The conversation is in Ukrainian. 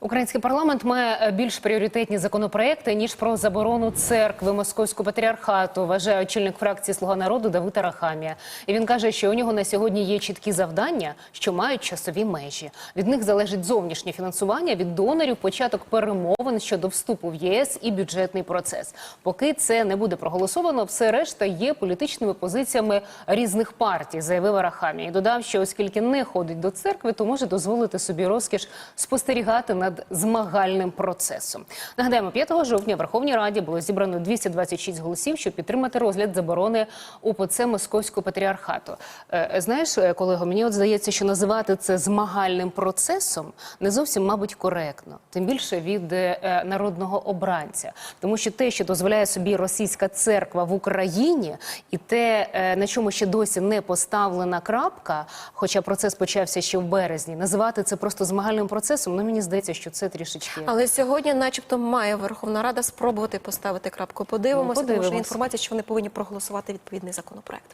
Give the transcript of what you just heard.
Український парламент має е, більш пріоритетні законопроекти ніж про заборону церкви московського патріархату. Вважає очільник фракції Слуга народу Давид Арахамія. І він каже, що у нього на сьогодні є чіткі завдання, що мають часові межі. Від них залежить зовнішнє фінансування від донорів, початок перемовин щодо вступу в ЄС і бюджетний процес. Поки це не буде проголосовано, все решта є політичними позиціями різних партій, заявив Арахамія. І додав, що оскільки не ходить до церкви, то може дозволити собі розкіш спостерігати над змагальним процесом. Нагадаємо, 5 жовтня в Верховній Раді було зібрано 226 голосів, щоб підтримати розгляд заборони УПЦ Московського патріархату. Е, Знаєш, е, колего, мені от здається, що називати це змагальним процесом не зовсім, мабуть, коректно, тим більше від е, е, народного обранця, тому що те, що дозволяє собі російська церква в Україні, і те, е, на чому ще досі не поставлена крапка, хоча процес почався ще в березні, називати це просто змагальним процесом. Ну мені здається, що це трішечки. Але сьогодні, начебто, має Верховна Рада спробувати поставити крапку. Подивимося, Ну, тому що інформація, що вони повинні проголосувати відповідний законопроект.